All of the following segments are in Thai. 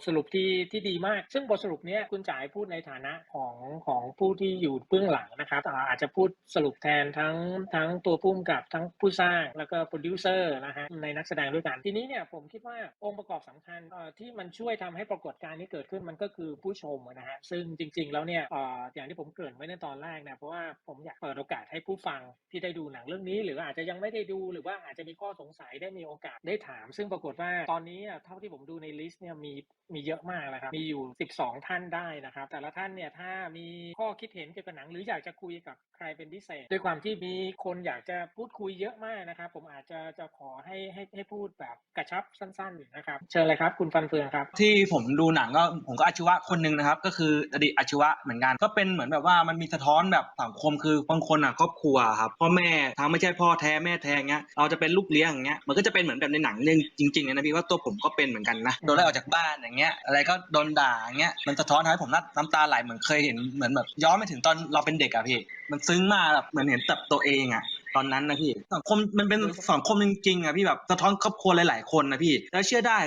ทสรุปที่ที่ดีมาก ซึ่งบทสรุปเนี้ยคุณจ๋ายพูดในฐานะของของผู้ที่อยู่เบื้องหลังนะครับอ่าอาจจะพูดสรุปแทนทั้งทั้งตัวผู้กำกับทั้งผู้สร้างแล้วก็โปรดิวเซอร์นะฮะในนักแสดงด้วยกันทีนี้เนี่ยผมคิดว่าองค์ประกอบสำคัญอ่อที่มันช่วยทำให้ปรากฏการณ์นี้เกิดขึ้นมันก็คือผู้ชมนะฮะซึ่งจริง ๆ แล้วเนี่ยอ่ออย่างที่ผมเกริ่นไว้ในตอนแรกนี่ยเพราะว่าผมอยากเปิดโอกาสให้ผู้ฟังที่ได้ดูหนังเรื่องนี้ หรืออาจจะยังไม่ได้ดูหรือว่าอาจจะมีข้อสงสัยได้มีโอกาสได้ถาม ซึ่งปรากฏว่าตอนนี้เท่าที่ผมดูในลิสต์เนี่ยมีมีเยอะมากนะครับ มีอยู่ 12 ท่านได้นะครับ แต่ละท่านเนี่ยถ้ามีข้อคิดเห็นเกี่ยวกับหนัง หรืออยากจะคุยกับใครเป็นพิเศษ ด้วยความที่มีคนอยากจะพูดคุยเยอะมากนะครับ ผมอาจจะจะขอให้ให้ให้พูดแบบกระชับสั้นๆนะครับ เชิญเลยครับ คุณฟันเฟืองครับ ที่ผมดูหนังก็ผมก็อาชีวะคนหนึ่งนะครับ ก็คืออดีตอาชีวะเหมือนกัน ก็เป็นเหมือนแบบว่ามันมีสะท้อนแบบสังคมคือบางคนอะครอบครัวครับพ่อแม่ทั้งไม่ใช่พ่อแท้แม่แท้เงี้ยเราจะเป็นลูกเลี้ยงอย่างเงี้ยมันก็จะเป็นเหมือนแบบในหนังเรื่องจริงๆเลยนะพี่ว่าตัวผมก็เป็นเหมือนกันนะโดนไล่ออกจากบ้านอย่างเงี้ยอะไรก็โดนด่าอย่างเงี้ยมันสะท้อนทำให้ผมน้ำตาไหลเหมือนเคยเห็นเหมือนแบบย้อนไปถึงตอนเราเป็นเด็กอะพี่มันซึ้งมากแบบเหมือนเห็นตับตัวเองอะ ตอนนั้นนะพี่สังคมมันเป็นสังคมจริงๆอะพี่แบบสะท้อนครอบครัวหลายๆคนนะพี่ แล้วเชื่อได้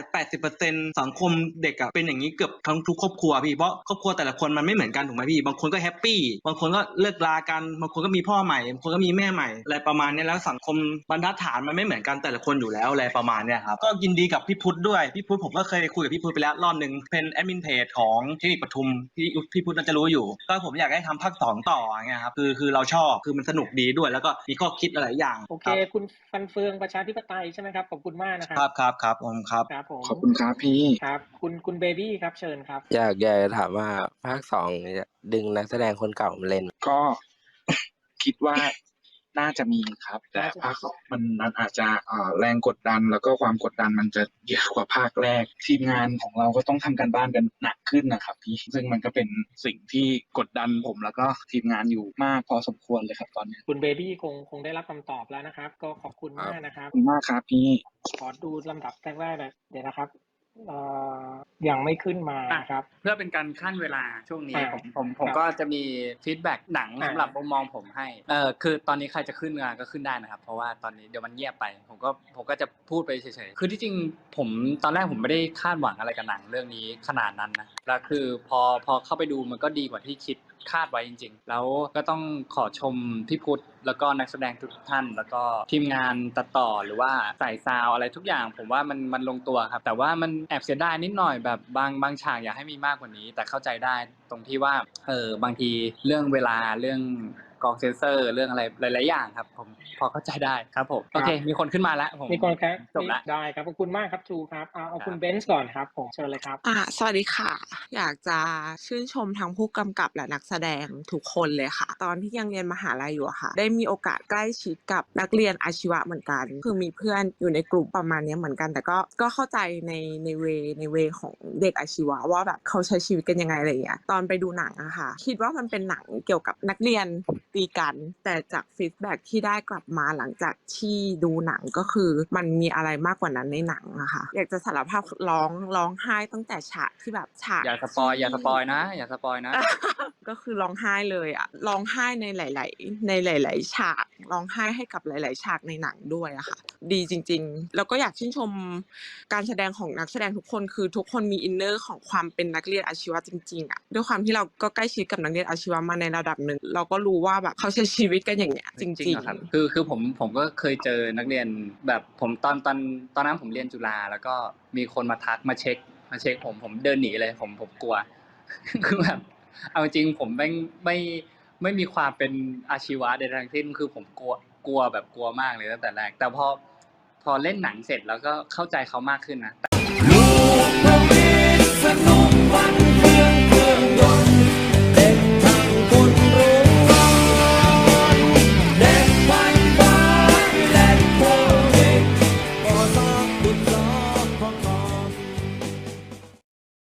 80%สังคมเด็กอะเป็นอย่างนี้เกือบทั้งทุกครอบครัวพี่เพราะครอบครัวแต่ละคนมันไม่เหมือนกันถูกไหมพี่บางคนก็แฮปปี้บางคนก็เลิกลากันบางคนก็มีพ่อใหม่บางคนก็มีแม่ใหม่อะไรประมาณเนี้ยแล้วสังคมบรรทัดฐานมันไม่เหมือนกันแต่ละคนอยู่แล้วอะไรประมาณเนี้ยครับก็ยินดีกับพี่พุทธด้วยพี่พุทธผมก็เคยคุยกับพี่พุทธไปแล้วรอบหนึ่งเป็นแอดมินเพจของเทคนิคปทุมพี่พี่พุทธน่าจะรู้อยู่ ก็ผมอยากให้ทำภาคสองต่ออย่างเงี้ยครับคือคือเราชอบคือมันสนุกดีด้วยแล้วก็มีข้อคิดหลายๆอย่างโอเค คุณฟันเฟืองประชาธิปไตยใช่ไหมครับขอบคุณมากนะครัครับครับครับผมครับครับผมขอบคุณครับพี่ครับ คุณคุณเบบี้ครับเชิญครับ อยากอยากจะถามว่าภาคสองจะดึงนักแสดงคนเก่ามาเล่น ก็คิดว่า น่าจะมีครับ แต่น่าจะภาคสองมันมันอาจจะเอ่อแรงกดดัน แล้วก็ความกดดันมันจะเยอะกว่าภาคแรก ทีมงานของเราก็ต้องทำการบ้านกันหนักขึ้นนะครับพี่ซึ่งมันก็เป็นสิ่งที่กดดันผมแล้วก็ทีมงานอยู่มากพอสมควรเลยครับตอนนี้ คุณเบบี้คงคงได้รับคำตอบแล้วนะครับ ก็ขอบคุณมากนะครับขอบคุณมากครับพี่ขอดูลำดับแรกๆเลยเดี๋ยวนะครับเอ่อ ยังไม่ขึ้นมานะครับ เพื่อเป็นการขั้นเวลาช่วงนี้อ่าผมผมผมครับก็จะมีฟีดแบ็กหนังอ่าสำหรับมุมมองผมให้เออคือตอนนี้ใครจะขึ้นงานก็ขึ้นได้นะครับ เพราะว่าตอนนี้เดี๋ยวมันเงียบไป ผมก็ผมก็จะพูดไปเฉยๆคือที่จริงผมตอนแรกผมไม่ได้คาดหวังอะไรกับหนังเรื่องนี้ขนาดนั้นนะแล้วคือพอพอเข้าไปดูมันก็ดีกว่าที่คิดคาดไว้จริง ๆ แล้วก็ต้องขอชมพี่พุทธแล้วก็นักแสดงทุกท่าน แล้วก็ทีมงานตัดต่อหรือว่าใส่ซาวอะไรทุกอย่าง ผมว่ามันมันลงตัวครับ แต่ว่ามันแอบเสียดายนิดหน่อยแบบบางบางฉากอยากให้มีมากกว่านี้ แต่เข้าใจได้ตรงที่ว่าเออบางทีเรื่องเวลาเรื่อง กรองเซนเซอร์เรื่องอะไรหลาย ๆ อย่างครับ ผมพอเข้าใจได้ครับผมโอเค มีคนขึ้นมาแล้วผมมีคนครับจบละได้ครับขอบคุณมากครับทูครับเอาเอาครับคุณเบนซ์ก่อนครับผมเชิญเลยครับอ่าสวัสดีค่ะ อยากจะชื่นชมทั้งผู้กำกับและนักแสดงทุกคนเลยค่ะ ตอนที่ยังเรียนมหาลัยอยู่อะค่ะ ได้มีโอกาสใกล้ชิดกับนักเรียนอาชีวะเหมือนกัน คือมีเพื่อนอยู่ในกลุ่มประมาณเนี้ยเหมือนกัน แต่ก็ก็เข้าใจในในเวในเวของเด็กอาชีวะว่าแบบเขาใช้ชีวิตกันยังไงอะไรอย่างเงี้ยตอนไปดูหนังอะค่ะ คิดว่ามันเป็นหนังเกี่ยวกับนักเรียนตีกัน แต่จากฟีดแบ็ที่ได้กลับมาหลังจากที่ดูหนังก็คือ มันมีอะไรมากกว่านั้นในหนังอะค่ะอยากจะสารภาพร้องร้องไห้ตั้งแต่ฉากที่แบบฉากอย่าสปอยอย่าสปอยนะ อย่าสปอยนะ ก็คือร้องไห้เลยอะร้องไห้ในหลาย ๆ ในหลาย ๆ ฉากร้องไห้ให้กับหลาย ๆ ฉากในหนังด้วยอะค่ะ ดีจริง ๆ แล้วก็อยากชื่นชมการแสดงของนักแสดงทุกคนคือทุกคนมีอินเนอร์ของความเป็นนักเรียนอาชีวะจริง ๆอะด้วยความที่เราก็ใกล้ชิดกับนักเรียนอาชีวะมาในระดับหนึ่งเราก็รู้ว่าแบบเขาใช้ชีวิตกันอย่างเงี้ยจริงเหอครับ คือคือผมผมก็เคยเจอนักเรียนแบบผมตอนตอนตอนนั้นผมเรียนจุฬาแล้วก็มีคนมาทักมาเช็ค มาเช็คผมผมเดินหนีเลยผมผมกลัวคือแบบ เอาจริงผมไม่ไม่ไม่มีความเป็นอาชีวะใดทั้งสิ้นคือผมกลัวกลัวแบบกลัวมากเลยตั้งแต่แรก แต่พอพอเล่นหนังเสร็จแล้วก็เข้าใจเขามากขึ้นนะ